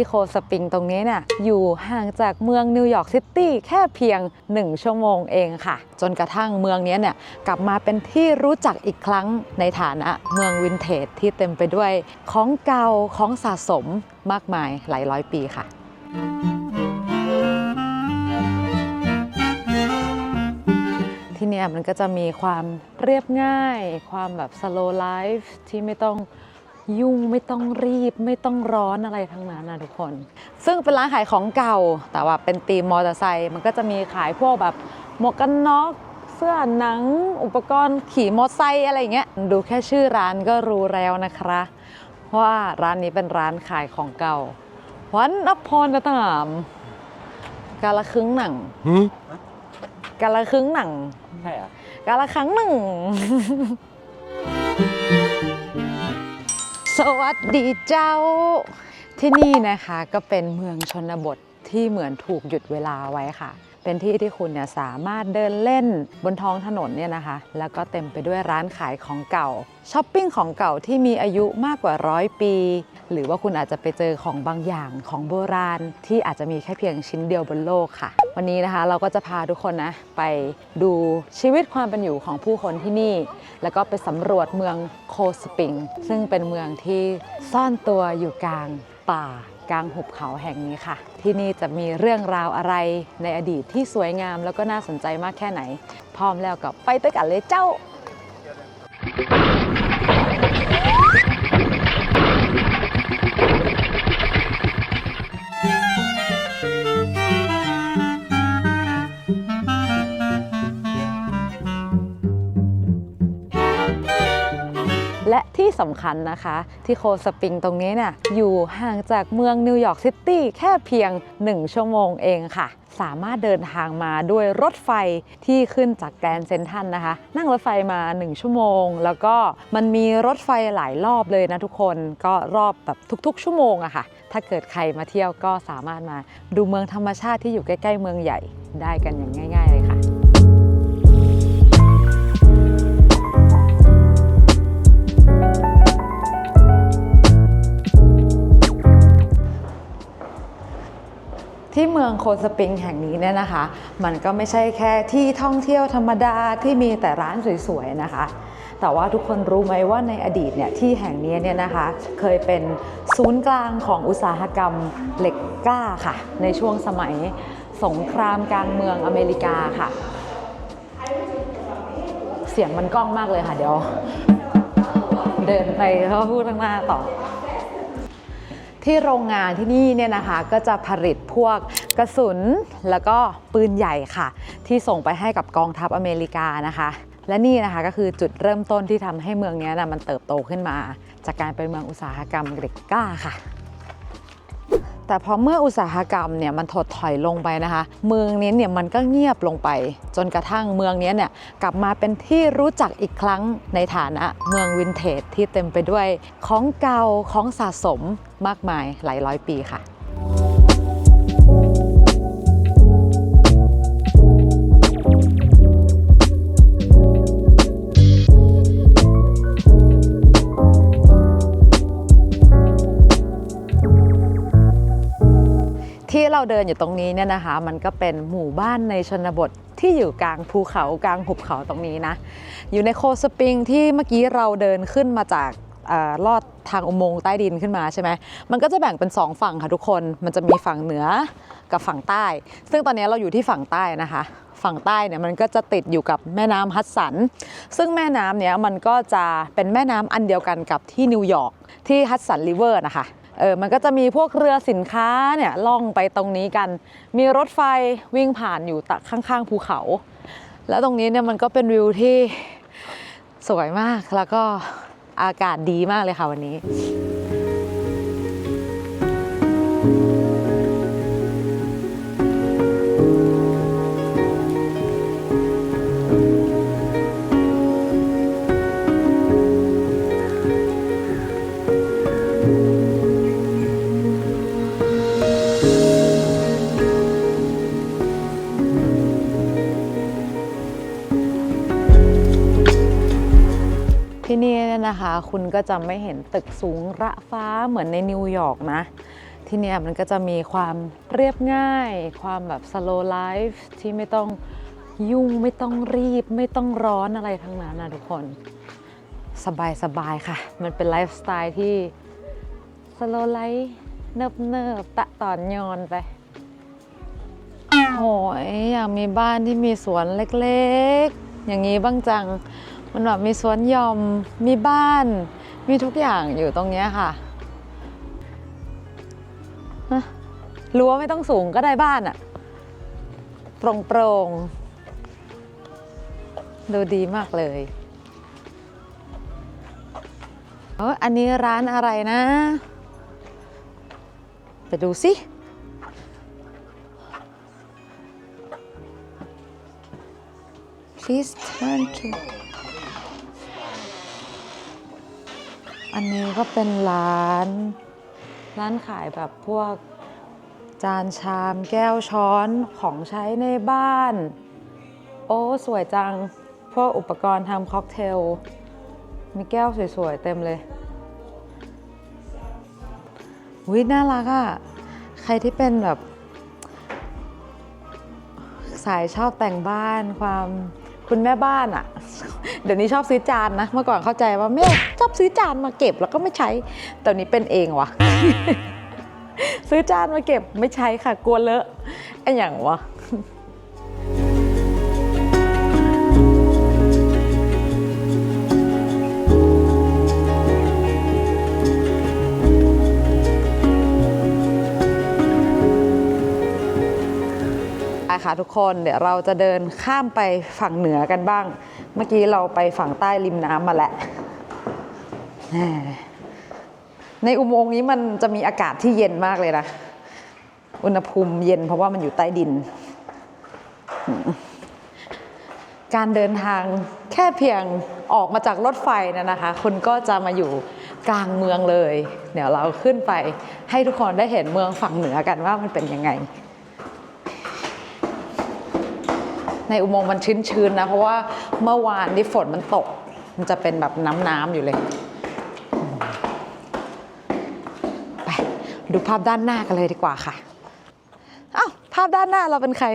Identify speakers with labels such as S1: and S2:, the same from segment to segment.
S1: ที่โคสปริงตรงนี้เนี่ยอยู่ห่างจากเมืองนิวยอร์กซิตี้แค่เพียง 1 ชั่วโมงเองค่ะ จนกระทั่งเมืองนี้เนี่ยกลับมาเป็นที่รู้จักอีกครั้งในฐานะเมืองวินเทจที่เต็มไปด้วยของเก่าของสะสมมากมายหลายร้อยปีค่ะที่นี่มันก็จะมีความเรียบง่าย ความแบบ slow life ที่ไม่ต้อง ยุ่งไม่ต้องรีบไม่ต้องร้อนอะไรทั้งนั้นนะทุกคน ซึ่งเป็นร้านขายของเก่า แต่ว่าเป็นตีมมอเตอร์ไซค์มันก็จะมีขายพวกแบบหมวกกันน็อกเสื้อหนัง อุปกรณ์ขี่มอเตอร์ไซค์อะไรอย่างเงี้ยดูแค่ชื่อร้านก็รู้แล้วนะคะ ว่าร้านนี้เป็นร้านขายของเก่า วันอพรตามกาละครึ่งหนัง
S2: หืม
S1: กาละครึ่งหนัง
S2: ใช่เหรอ
S1: กาละครั้งหนึ่ง สวัสดีเจ้า ที่นี่นะคะก็เป็นเมืองชนบทที่เหมือนถูกหยุดเวลาไว้ค่ะ เป็นที่ที่คุณเนี่ยสามารถเดินเล่นบนท้องถนนเนี่ยนะคะ แล้วก็เต็มไปด้วยร้านขายของเก่าช้อปปิ้งของเก่าที่มีอายุมากกว่าร้อยปี หรือว่าคุณอาจจะไปเจอของบางอย่างของโบราณ ที่อาจจะมีแค่เพียงชิ้นเดียวบนโลกค่ะ วันนี้นะคะเราก็จะพาทุกคนนะไปดูชีวิตความเป็นอยู่ของผู้คนที่นี่ แล้วก็ไปสำรวจเมืองโคสปริง ซึ่งเป็นเมืองที่ซ่อนตัวอยู่กลางป่ากลางหุบเขาแห่งนี้ค่ะ ที่นี่จะมีเรื่องราวอะไรในอดีตที่สวยงามแล้วก็น่าสนใจมากแค่ไหน พร้อมแล้วกับไปด้วยกันเลยเจ้าแล ที่สำคัญนะคะ ที่โคสปริงตรงนี้เนี่ยอยู่ห่างจากเมืองนิวยอร์กซิตี้แค่เพียง 1 ชั่วโมงเองค่ะ สามารถเดินทางมาด้วยรถไฟที่ขึ้นจากแกรนเซนทันนะคะ นั่งรถไฟมา 1 ชั่วโมง แล้วก็มันมีรถไฟหลายรอบเลยนะทุกคนก็รอบแบบทุกๆ ชั่วโมงอะค่ะ ถ้าเกิดใครมาเที่ยวก็สามารถมาดูเมืองธรรมชาติที่อยู่ใกล้ ๆ เมืองใหญ่ได้กันอย่างง่าย ๆ ที่เมืองโคสปริงแห่งนี้เนี่ยนะคะ มันก็ไม่ใช่แค่ที่ท่องเที่ยวธรรมดาที่มีแต่ร้านสวยๆนะคะ แต่ว่าทุกคนรู้ไหมว่าในอดีตเนี่ยที่แห่งนี้เนี่ยนะคะ เคยเป็นศูนย์กลางของอุตสาหกรรมเหล็กกล้าค่ะ ในช่วงสมัยสงครามกลางเมืองอเมริกาค่ะ เสียงมันก้องมากเลยค่ะเดี๋ยว เดินไปแล้วพูดข้างหน้าต่อ ที่โรงงานที่นี่เนี่ยนะคะก็จะผลิตพวกกระสุนแล้วก็ปืนใหญ่ค่ะ ที่ส่งไปให้กับกองทัพอเมริกานะคะ และนี่นะคะก็คือจุดเริ่มต้นที่ทำให้เมืองนี้นะมันเติบโตขึ้นมา จากการเป็นเมืองอุตสาหกรรมเหล็กกล้าค่ะ แต่พอเมื่ออุตสาหกรรมเนี่ยมันถดถอยลงไปนะคะ เมืองนี้เนี่ยมันก็เงียบลงไป จนกระทั่งเมืองนี้เนี่ยกลับมาเป็นที่รู้จักอีกครั้งในฐานะเมืองวินเทจที่เต็มไปด้วยของเก่าของสะสมมากมายหลายร้อยปีค่ะ ที่เราเดินอยู่ตรงนี้เนี่ยนะคะ มันก็เป็นหมู่บ้านในชนบทที่อยู่กลางภูเขากลางหุบเขาตรงนี้นะ อยู่ในโคสปริงที่เมื่อกี้เราเดินขึ้นมาจากอลอดทางอุโมงค์ใต้ดินขึ้นมาใช่ไหม มันก็จะแบ่งเป็น 2 ฝั่งค่ะทุกคน มันจะมีฝั่งเหนือกับฝั่งใต้ ซึ่งตอนนี้เราอยู่ที่ฝั่งใต้นะคะ ฝั่งใต้เนี่ยมันก็จะติดอยู่กับแม่น้ำฮัดสัน ซึ่งแม่น้ำเนี้ยมันก็จะเป็นแม่น้ำอันเดียวกันกับที่นิวยอร์กที่ฮัดสันริเวอร์นะคะ เออมันก็จะมีพวกเรือสินค้าเนี่ยล่องไปตรงนี้กัน มีรถไฟวิ่งผ่านอยู่ตะข้างๆภูเขา แล้วตรงนี้เนี่ยมันก็เป็นวิวที่สวยมากแล้วก็อากาศดีมากเลยค่ะวันนี้ คุณก็จะไม่เห็นตึกสูงระฟ้าเหมือนในนิวยอร์กนะ ที่เนี่ยมันก็จะมีความเรียบง่าย ความแบบ slow life ที่ไม่ต้องยุ่งไม่ต้องรีบ ไม่ต้องร้อนอะไรทั้งนั้นนะทุกคน สบายสบายๆค่ะ มันเป็นไลฟ์สไตล์ที่ slow life เนิบเนิบๆตะตอนยอนไปโอ้ยอยากมีบ้านที่มีสวนเล็กๆ อย่างนี้บ้างจัง มันแบบมีสวนยอม มีบ้าน มีทุกอย่างอยู่ตรงนี้ค่ะฮะรั้วไม่ต้องสูงก็ได้บ้านอะโปร่งๆดูดีมากเลยเอออันนี้ร้านอะไรนะ ไปดูสิ Please turn to อันนี้ก็เป็นร้าน ร้านขายแบบพวกจานชามแก้วช้อนของใช้ในบ้าน โอ้สวยจัง พวกอุปกรณ์ทำค็อกเทล มีแก้วสวยๆ เต็มเลยวิน่ารักอะ่ะ ใครที่เป็นแบบ สายชอบแต่งบ้านความ คุณแม่บ้านอะ่ะ เดี๋ยวนี้ชอบซื้อจานนะ เมื่อก่อนเข้าใจว่าแม่ชอบซื้อจานมาเก็บแล้วก็ไม่ใช้แต่นี้เป็นเองวะซื้อจานมาเก็บไม่ใช้ค่ะกลัวเลอะไอ้อย่างวะ คะทุกคนเดี๋ยวเราจะเดินข้ามไปฝั่งเหนือกันบ้าง เมื่อกี้เราไปฝั่งใต้ริมน้ำมาแล้วในอุโมงค์นี้มันจะมีอากาศที่เย็นมากเลยนะ อุณหภูมิเย็นเพราะว่ามันอยู่ใต้ดิน การเดินทางแค่เพียงออกมาจากรถไฟนยนะคะ คุณก็จะมาอยู่กลางเมืองเลย เดี๋ยวเราขึ้นไปให้ทุกคนได้เห็นเมืองฝั่งเหนือกันว่ามันเป็นยังไง ในอุโมงค์มันชื้นๆนะ เพราะว่าเมื่อวานที่ฝนมันตก มันจะเป็นแบบน้ำๆอยู่เลย ไป ดูภาพด้านหน้ากันเลยดีกว่าค่ะ อ้าวภาพด้านหน้าเราเป็นใคร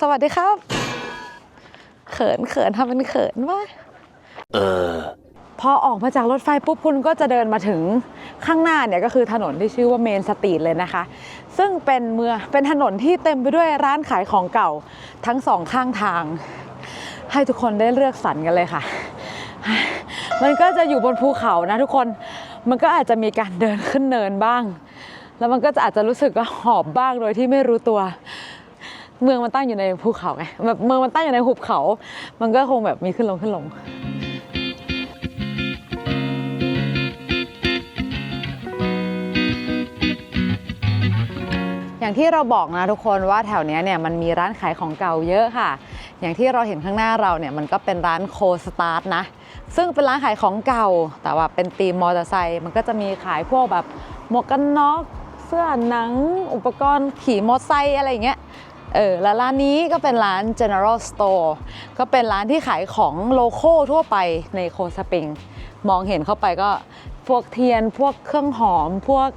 S1: สวัสดีครับ เขินเขินทำเป็นเขินว่าพอออกมาจากรถไฟปุ๊บคุณก็จะเดินมาถึงข้างหน้าเนี่ยก็คือถนนที่ชื่อว่าเมนสตรีทเลยนะคะ ซึ่งเป็นเมืองเป็นถนนที่เต็มไปด้วยร้านขายของเก่าทั้งสองข้างทาง ให้ทุกคนได้เลือกสรรกันเลยค่ะ มันก็จะอยู่บนภูเขานะทุกคนมันก็อาจจะมีการเดินขึ้นเนินบ้าง แล้วมันก็จะอาจจะรู้สึกว่าหอบบ้างโดยที่ไม่รู้ตัว เมืองมันตั้งอยู่ในภูเขาไงแบบเมืองมันตั้งอยู่ในหุบเขา มันก็คงแบบมีขึ้นลงขึ้นลง อย่างที่เราบอกนะทุกคนว่าแถวเนี้ยเนี่ยมันมีร้านขายของเก่าเยอะค่ะ อย่างที่เราเห็นข้างหน้าเราเนี่ยมันก็เป็นร้านโคสตาร์ทนะ ซึ่งเป็นร้านขายของเก่า แต่ว่าเป็นตีมมอเตอร์ไซค์มันก็จะมีขายพวกแบบหมวกกันน็อกเสื้อหนัง อุปกรณ์ขี่มอเตอร์ไซค์อะไรอย่างเงี้ยเออแล้วร้านนี้ก็เป็นร้าน General Store ก็เป็นร้านที่ขายของโลโก้ทั่วไปในโคสปริง มองเห็นเข้าไปก็พวกเทียน พวกเครื่องหอม พวก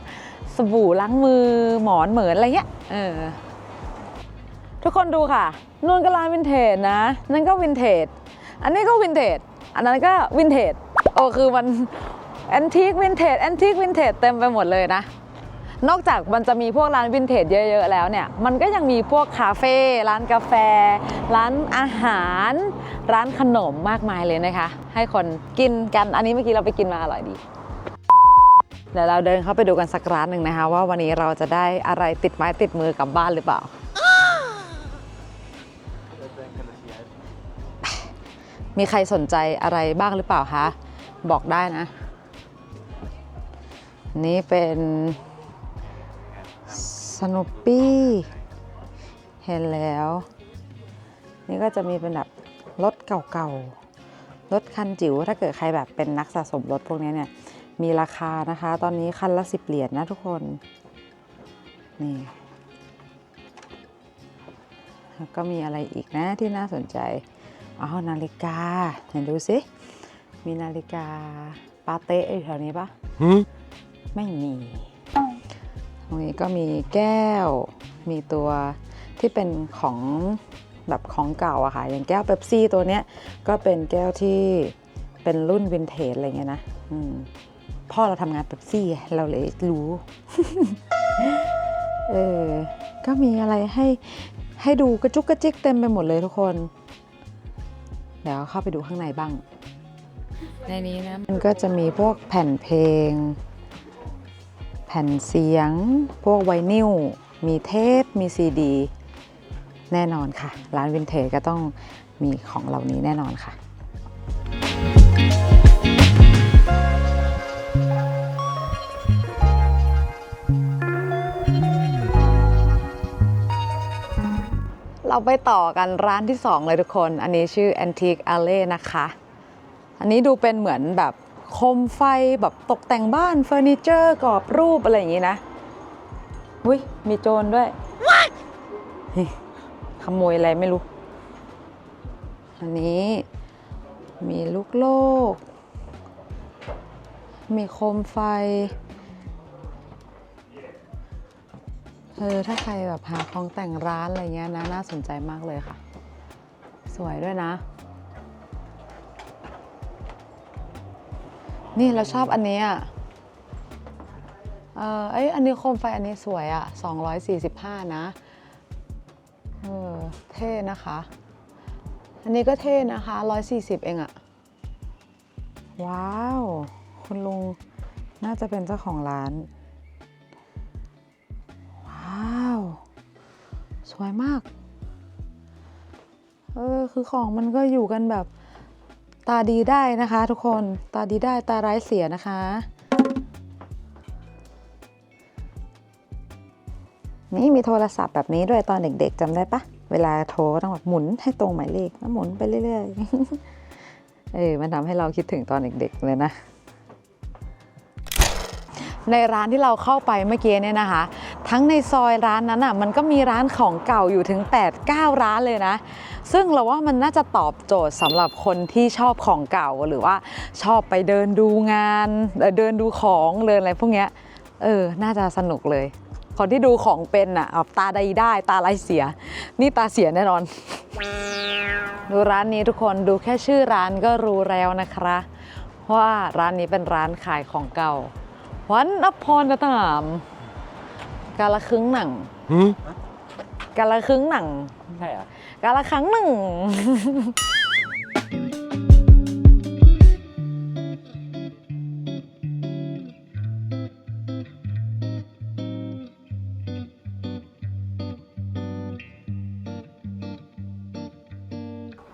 S1: สบู่ล้างมือหมอนเหมือนอะไรเงี้ยเออทุกคนดูค่ะนู่นก็ร้านวินเทจนะ นั่นก็วินเทจ อันนี้ก็วินเทจ อันนั้นก็วินเทจโอ้คือมันแอนทิควินเทจแอนทิควินเทจเต็มไปหมดเลยนะ นอกจากมันจะมีพวกร้านวินเทจเยอะ ๆ แล้วเนี่ย มันก็ยังมีพวกคาเฟ่ร้านกาแฟ ร้านอาหาร ร้านขนมมากมายเลยนะคะ ให้คนกินกันอันนี้เมื่อกี้เราไปกินมาอร่อยดี เดี๋ยวเราเดินเข้าไปดูกันสักร้านหนึ่งนะคะ ว่าวันนี้เราจะได้อะไรติดไม้ติดมือกลับบ้านหรือเปล่า มีใครสนใจอะไรบ้างหรือเปล่าคะ บอกได้นะ นี่เป็นสนุปปี้เห็นแล้ว นี่ก็จะมีเป็นแบบรถเก่าๆรถคันจิ๋วถ้าเกิดใครแบบเป็นนักสะสมรถพวกนี้เนี่ย มีราคานะคะ ตอนนี้คันละสิบเหรียญนะทุกคน นี่แล้วก็มีอะไรอีกนะที่น่าสนใจอ๋อนาฬิกาเห็นดูสิมีนาฬิกาปาเต้อยู่แถวนี้ปะไม่มีก็มีแก้ว มีตัวที่เป็นของแบบของเก่าอะค่ะ อย่างแก้วเป๊ปซี่ตัวเนี้ยก็เป็นแก้วที่เป็นรุ่นวินเทจอะไรเงี้ยนะ อืม พ่อเราทำงานเป๊ปซี่ไงเราเลยรู้ เออ ก็มีอะไรให้ให้ดูกระจุกกระจิกเต็มไปหมดเลยทุกคน เดี๋ยวเข้าไปดูข้างในบ้าง ในนี้นะ มันก็จะมีพวกแผ่นเพลง แผ่นเสียง พวกไวนิล มีเทป มีซีดี แน่นอนค่ะ ร้านวินเทจก็ต้องมีของเหล่านี้แน่นอนค่ะ เราไปต่อกันร้านที่ 2 เลยทุกคน อันนี้ชื่อ Antique Alley นะคะ อันนี้ดูเป็นเหมือนแบบโคมไฟแบบตกแต่งบ้านเฟอร์นิเจอร์กรอบรูปอะไรอย่างนี้นะ อุ้ยมีโจรด้วยเฮ้ยขโมยอะไรไม่รู้ อันนี้มีลูกโลก มีโคมไฟ เออถ้าใครแบบหาของแต่งร้านอะไรเงี้ยนะน่าสนใจมากเลยค่ะ สวยด้วยนะ นี่เราชอบอันนี้อะเออเอ้ยอันนี้โคมไฟอันนี้สวยอะ 245 นะ เออเท่นะคะ อันนี้ก็เท่นะคะ 140 เองอะ ว้าว คุณลุงน่าจะเป็นเจ้าของร้าน สวยมาก เออ คือของมันก็อยู่กันแบบตาดีได้นะคะทุกคน ตาดีได้ตาร้ายเสียนะคะ นี่มีโทรศัพท์แบบนี้ด้วยตอนเด็กๆจำได้ปะ เวลาโทรต้องแบบหมุนให้ตรงหมายเลขแล้วหมุนไปเรื่อยๆ เออ มันทำให้เราคิดถึงตอนเด็กๆเลยนะในร้านที่เราเข้าไปเมื่อกี้เนี่ยนะคะ ทั้งในซอยร้านนั้นอะมันก็มีร้านของเก่าอยู่ถึง 8 9 ร้านเลยนะ ซึ่งเราว่ามันน่าจะตอบโจทย์สำหรับคนที่ชอบของเก่าหรือว่าชอบไปเดินดูงาน เดินดูของเดินอะไรพวกเนี้ยเออ น่าจะสนุกเลย คนที่ดูของเป็นอะเอาตาใดได้ตาไรเสีย นี่ตาเสียแน่นอน ดูร้านนี้ทุกคนดูแค่ชื่อร้านก็รู้แล้วนะคะว่าร้านนี้เป็นร้านขายของเก่าวันอพรตาม กาละครึ่งหนัง
S2: หืม
S1: กาละครึ่งหนัง
S2: ใช่เหรอกา
S1: ละครั้งหนึ่ง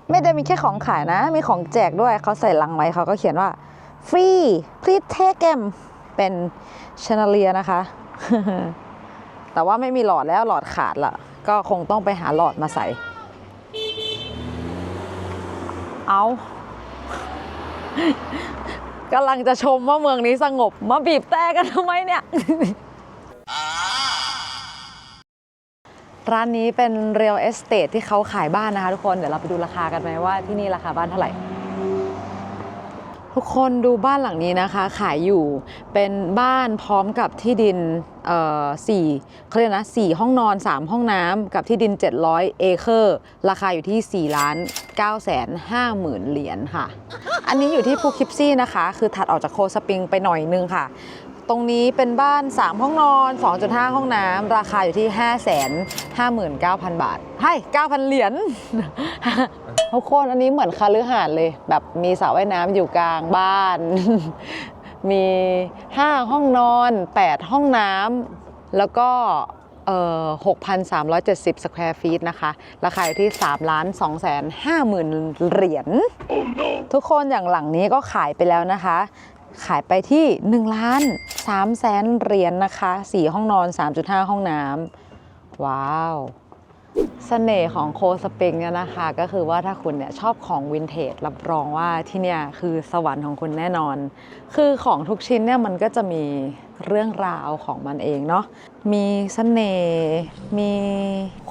S1: ไม่ได้มีแค่ของขายนะ มีของแจกด้วยเขาใส่ลังไว้เขาก็เขียนว่า ฟรี please take them เป็นชนาเลียนะคะ แต่ว่าไม่มีหลอดแล้วหลอดขาดละก็คงต้องไปหาหลอดมาใส่ เอากำลังจะชมว่าเมืองนี้สงบ มาบีบแต่กันทำไมเนี่ย ร้านนี้เป็น Real Estate ที่เขาขายบ้านนะคะทุกคน เดี๋ยวเราไปดูราคากันไหมว่าที่นี่ราคาบ้านเท่าไหร่ ทุกคนดูบ้านหลังนี้นะคะ ขายอยู่เป็นบ้านพร้อมกับที่ดินเอ่อสี่เขาเรียกนะสี่ห้องนอน 3 ห้องน้ำกับที่ดิน 700 เอเคอร์ ราคาอยู่ที่ 4 ล้าน9แสน5หมื่นเหรียญค่ะ อันนี้อยู่ที่ภูคิปซี่นะคะ คือถัดออกจากโคสปริงไปหน่อยนึงค่ะ ตรงนี้เป็นบ้าน 3 ห้องนอน 2.5 ห้องน้ำราคาอยู่ที่ 5 5 9 0 0 0 บาทให้9,000 เหรียญ ทุกคนอันนี้เหมือนคาลือหาดเลย แบบมีสระว่ายน้ำอยู่กลางบ้าน มี5ห้องนอน8ห้องน้ำแล้วก็6,370 สแควร์ฟีตนะคะ ราคาอยู่ที่ 3 ล้าน2แสน5หมื่นเหรียญทุกคนอย่างหลังนี้ก็ขายไปแล้วนะคะ ขายไปที่ 1 ล้าน3แสนเหรียญนะคะ 4 ห้องนอน 3.5 ห้องน้ำว้าว เสน่ห์ของโคสปริงเนี่ยนะคะ ก็คือว่าถ้าคุณเนี่ยชอบของวินเทจรับรองว่าที่เนี่ยคือสวรรค์ของคุณแน่นอน คือของทุกชิ้นเนี่ยมันก็จะมีเรื่องราวของมันเองเนาะมีเสน่ห์มี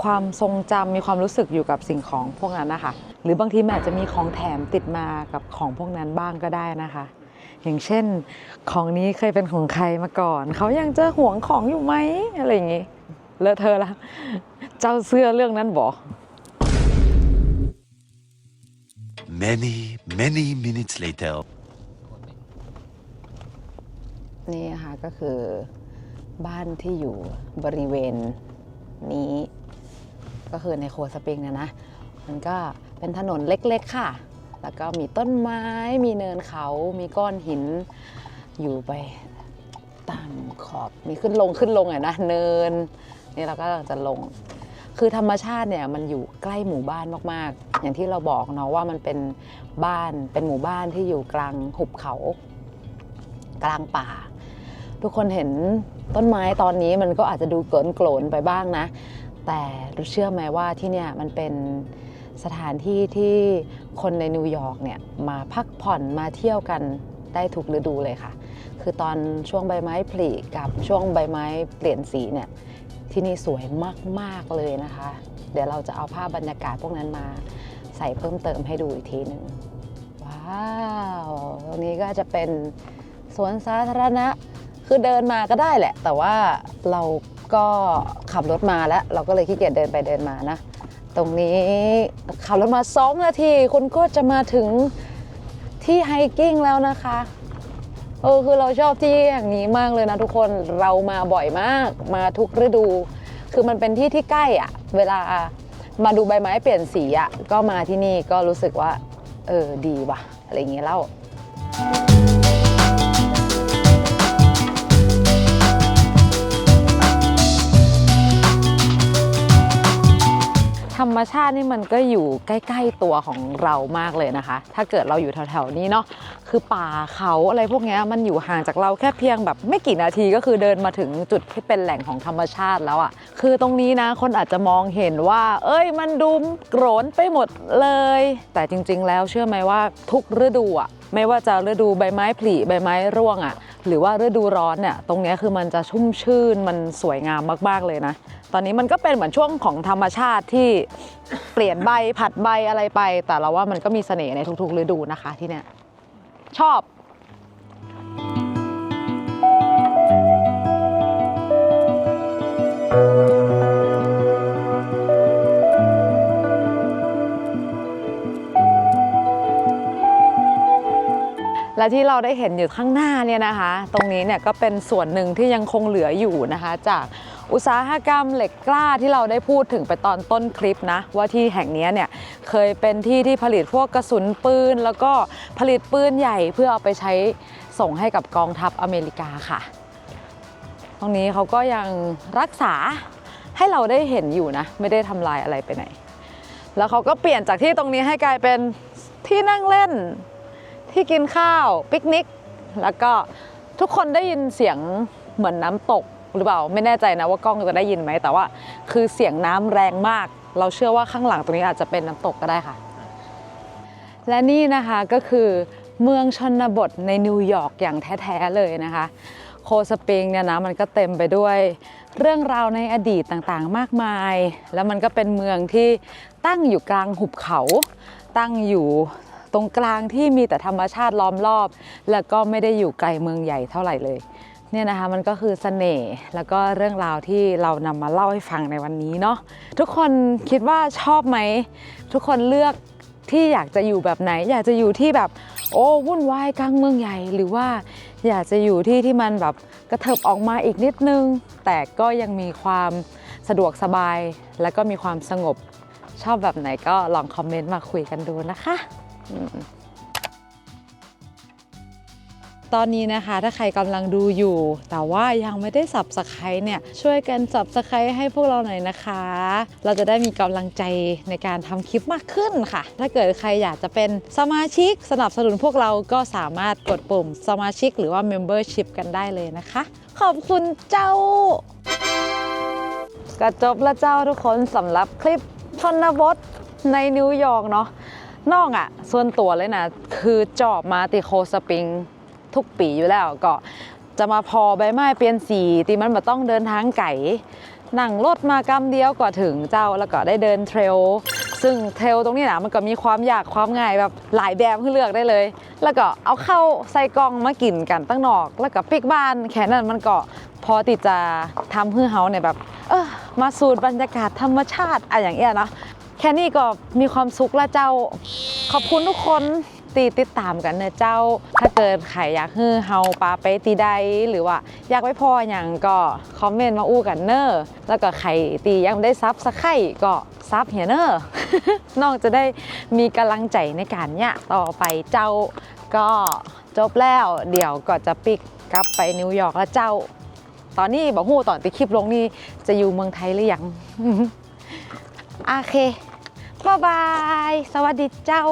S1: ความทรงจำมีความรู้สึกอยู่กับสิ่งของพวกนั้นนะคะ หรือบางทีมันอาจจะมีของแถมติดมากับของพวกนั้นบ้างก็ได้นะคะ อย่างเช่น ของนี้เคยเป็นของใครมาก่อน เขายังจะหวงของอยู่ไหมอะไรอย่างงี้ เลอะเธอะละเจ้าเสื้อเรื่องนั้นบอก
S2: Many, many minutes later.
S1: นี่นะคะก็คือบ้านที่อยู่บริเวณนี้ ก็คือในโคสปริงเนี่ยนะ มันก็เป็นถนนเล็กๆค่ะ แล้วก็มีต้นไม้มีเนินเขา มีก้อนหินอยู่ไปตามขอบ มีขึ้นลงขึ้นลงอะนะ เนิน นี่เราก็กำลังจะลง คือธรรมชาติเนี่ยมันอยู่ใกล้หมู่บ้านมากๆ อย่างที่เราบอกเนาะว่ามันเป็นบ้านเป็นหมู่บ้านที่อยู่กลางหุบเขา กลางป่า ทุกคนเห็นต้นไม้ตอนนี้มันก็อาจจะดูเกินโกลนไปบ้างนะ แต่รู้เชื่อไหมว่าที่เนี่ยมันเป็นสถานที่ที่คนในนิวยอร์กเนี่ยมาพักผ่อนมาเที่ยวกันได้ทุกฤดูเลยค่ะ คือตอนช่วงใบไม้ผลิกับช่วงใบไม้เปลี่ยนสีเนี่ย ที่นี่สวยมาก ๆ เลยนะคะ เดี๋ยวเราจะเอาภาพบรรยากาศพวกนั้นมาใส่เพิ่มเติมให้ดูอีกทีหนึ่งว้าวตรงนี้ก็จะเป็นสวนสาธารณะคือเดินมาก็ได้แหละ แต่ว่าเราก็ขับรถมาแล้ว เราก็เลยขี้เกียจเดินไปเดินมานะ ตรงนี้ขับรถมา 2 นาที คุณก็จะมาถึงที่ไฮกิ้งแล้วนะคะ เออคือเราชอบที่อย่างนี้มากเลยนะทุกคนเรามาบ่อยมาก มาทุกฤดู คือมันเป็นที่ที่ใกล้อะเวลามาดูใบไม้เปลี่ยนสีอะก็มาที่นี่ก็รู้สึกว่า เออดีว่ะ อะไรอย่างเงี้ยเล่า รรมชาตินี่มันก็อยู่ใกล้ ๆตัวของเรามากเลยนะคะ ถ้าเกิดเราอยู่แถวๆนี้เนาะคือป่าเขาอะไรพวกนี้มันอยู่ห่างจากเราแค่เพียงแบบไม่กี่นาทีก็คือเดินมาถึงจุดที่เป็นแหล่งของธรรมชาติแล้วอะ่ะคือตรงนี้นะคนอาจจะมองเห็นว่า เอ้ยมันดูโกรนไปหมดเลย แต่จริง ๆ แล้วเชื่อไหมว่าทุกฤดูอะ่ะ ไม่ว่าจะฤดูใบไม้ผลิใบไม้ร่วงอะ่ะหรือว่าฤดูร้อนเนี่ยตรงนี้คือมันจะชุ่มชื่นมันสวยงามมากๆเลยนะ ตอนนี้มันก็เป็นเหมือนช่วงของธรรมชาติที่เปลี่ยนใบผัดใบอะไรไป แต่เราว่ามันก็มีเสน่ห์ในทุกๆฤดูนะคะที่เนี่ยชอบ และที่เราได้เห็นอยู่ข้างหน้าเนี่ยนะคะ ตรงนี้เนี่ยก็เป็นส่วนหนึ่งที่ยังคงเหลืออยู่นะคะ จากอุตสาหกรรมเหล็กกล้าที่เราได้พูดถึงไปตอนต้นคลิปนะ ว่าที่แห่งนี้เนี่ยเคยเป็นที่ที่ผลิตพวกกระสุนปืน แล้วก็ผลิตปืนใหญ่เพื่อเอาไปใช้ส่งให้กับกองทัพอเมริกาค่ะ ตรงนี้เขาก็ยังรักษาให้เราได้เห็นอยู่นะ ไม่ได้ทำลายอะไรไปไหน แล้วเขาก็เปลี่ยนจากที่ตรงนี้ให้กลายเป็นที่นั่งเล่น ที่กินข้าวปิกนิก แล้วก็ทุกคนได้ยินเสียงเหมือนน้ำตกหรือเปล่าไม่แน่ใจนะว่ากล้องจะได้ยินไหมแต่ว่า คือเสียงน้ำแรงมาก เราเชื่อว่าข้างหลังตรงนี้อาจจะเป็นน้ำตกก็ได้ค่ะ และนี่นะคะก็คือเมืองชนบทในนิวยอร์กอย่างแท้ ๆ เลยนะคะ โคสปริงเนี่ยนะมันก็เต็มไปด้วย เรื่องราวในอดีตต่างๆ มากมาย แล้วมันก็เป็นเมืองที่ตั้งอยู่กลางหุบเขา ตั้งอยู่ ตรงกลางที่มีแต่ธรรมชาติล้อมรอบ แล้วก็ไม่ได้อยู่ไกลเมืองใหญ่เท่าไหร่เลยเนี่ยนะคะมันก็คือเสน่ห์แล้วก็เรื่องราวที่เรานำมาเล่าให้ฟังในวันนี้เนาะทุกคนคิดว่าชอบไหม ทุกคนเลือกที่อยากจะอยู่แบบไหน อยากจะอยู่ที่แบบโอ้วุ่นวายกลางเมืองใหญ่ หรือว่าอยากจะอยู่ที่ที่มันแบบกระเถิบออกมาอีกนิดนึง แต่ก็ยังมีความสะดวกสบาย และก็มีความสงบชอบแบบไหนก็ลองคอมเมนต์มาคุยกันดูนะคะ ตอนนี้นะคะถ้าใครกำลังดูอยู่ แต่ว่ายังไม่ได้สับสไครเนี่ยช่วยกันสับสไครให้พวกเราหน่อยนะคะ เราจะได้มีกำลังใจในการทำคลิปมากขึ้นค่ะ ถ้าเกิดใครอยากจะเป็นสมาชิกสนับสนุนพวกเราก็สามารถกดปุ่มสมาชิกหรือว่า Membership กันได้เลยนะคะ ขอบคุณเจ้าก็จบแล้วเจ้าทุกคนสำหรับคลิปชนบทในนิวยอร์กเนาะ น้องอะ่ะ ส่วนตัวเลยนะ คือจอบมาติโคสปริง ทุกปีอยู่แล้วก็จะมาพอใบไม้เปลี่ยนสีตีมันมาต้องเดินทางไก่นั่งรถมากำเดียวก็ถึงเจ้าแล้วก็ได้เดินเทรลซึ่งเทรลตรงนี้นะมันก็มีความยากความง่ายแบบหลายแบบให้เลือกได้เลย แล้วก็เอาเข้าใส่กล่องมากินกันตั้งนอก แล้วก็ปิกบ้านแค่นั้นมันก็พอที่จะทำให้เฮาเนี่ยแบบ เออมาสูดบรรยากาศธรรมชาติอะไรอย่างเงี้ยนะ แค่นี้ก็มีความสุขและเจ้า ขอบคุณทุกคนตีติดตามกันเนอะเจ้า ถ้าเกิดใครอยากให้เฮาปาไปตีใดหรือว่า อยากไปพออย่างก็คอมเมนต์มาอู้กันเนอแล้วก็ใครตียังไม่ได้ซับสักไครก็ซับเหียเนอะน้องจะได้มีกำลังใจในการเนี่ยต่อไปเจ้าก็จบแล้วเดี๋ยวก็จะปิกกลับไปนิวยอร์กแล้วเจ้า ตอนนี้บอกฮู้ตอนที่คลิปลงนี่จะอยู่เมืองไทยหรือยังโอเค บ๊ายบาย สวัสดีเจ้า